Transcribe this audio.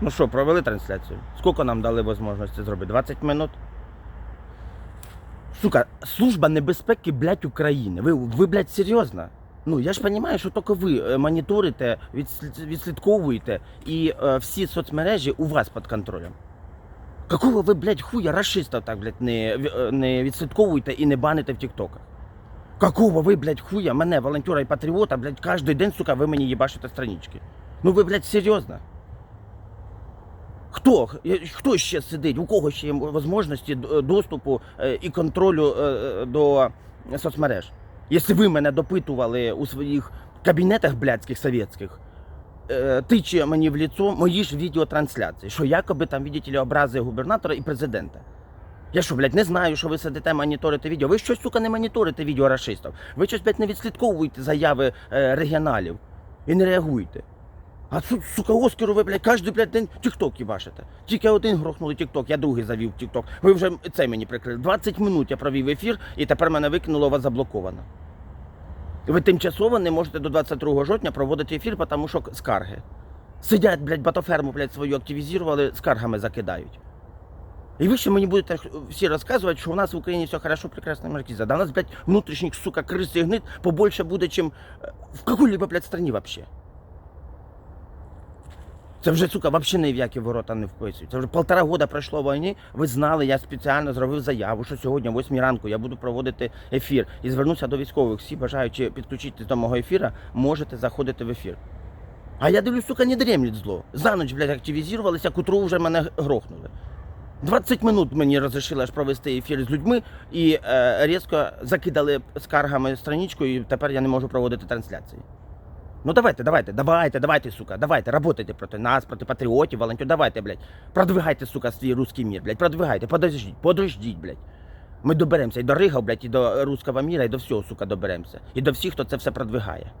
Ну що, провели трансляцію? Скільки нам дали можливості зробити? 20 минут? Сука, служба небезпеки, блядь, України. Ви, ви блядь, серйозно? Ну, я ж розумію, що тільки ви е, моніторите, відслідковуєте, і е, всі соцмережі у вас під контролем. Какого ви, блядь, хуя расистів так, блядь, не, е, не відслідковуєте і не баните в тіктоках? Какого ви, блядь, хуя, мене, волонтера і патріота, блядь, кожен день, сука, ви мені їбашите странички. Ну ви, блядь, серйозно? Хто? Хто ще сидить? У кого ще є можливості доступу е, і контролю е, е, до соцмереж? Якщо ви мене допитували у своїх кабінетах блядських совєтських, е, тиче мені в лицо мої ж відеотрансляції, що якоби там, ли, образи губернатора і президента. Я що, блядь, не знаю, що ви сидите моніторите відео. Ви щось, сука, не моніторите відео рашистів. Ви щось, блядь, не відслідковуєте заяви е, регіоналів і не реагуєте. А су- сука, Оскару ви, блядь, кожен, блядь, день тікток їбашите. Тільки один грохнули тікток, я другий завів тікток. Ви вже це мені прикрили. 20 минут я провів ефір, і тепер мене викинуло, вас заблоковано. Ви тимчасово не можете до 22 жовтня проводити ефір, тому що скарги. Сидять, блядь, батоферму, блядь, свою активізували, скаргами закидають. І ви ще мені будете всі розказувати, що у нас в Україні все хорошо, прекрасно, маркіза. Да у нас, блядь, внутрішніх, сука, крис і гнит побольше буде, чим е, в какой-либо, блядь, страні вообще. Це вже, сука, взагалі ні в які ворота не вписують. Це вже полтора года пройшло війни. Ви знали, я спеціально зробив заяву, що сьогодні, о 8 ранку, я буду проводити ефір. І звернуся до військових. Всі бажаючи підключитись до мого ефіра, можете заходити в ефір. А я дивлюсь, сука, не дремлять зло. За ніч, блядь, активізувалися, к утру вже мене грохнули. 20 минут мені розрішили аж провести ефір з людьми і е, різко закидали скаргами страничку, і тепер я не можу проводити трансляції. Ну давайте, давайте, давайте, давайте, сука, давайте, работайте проти нас, проти патріотів, волонтерів, давайте, блядь. Продвигайте, сука, свій русський мір, блядь, продвигайте, подождіть, подождіть, блядь. Ми доберемося і до Рига, блядь, і до русского міра, і до всього, сука, доберемося. І до всіх, хто це все продвигає.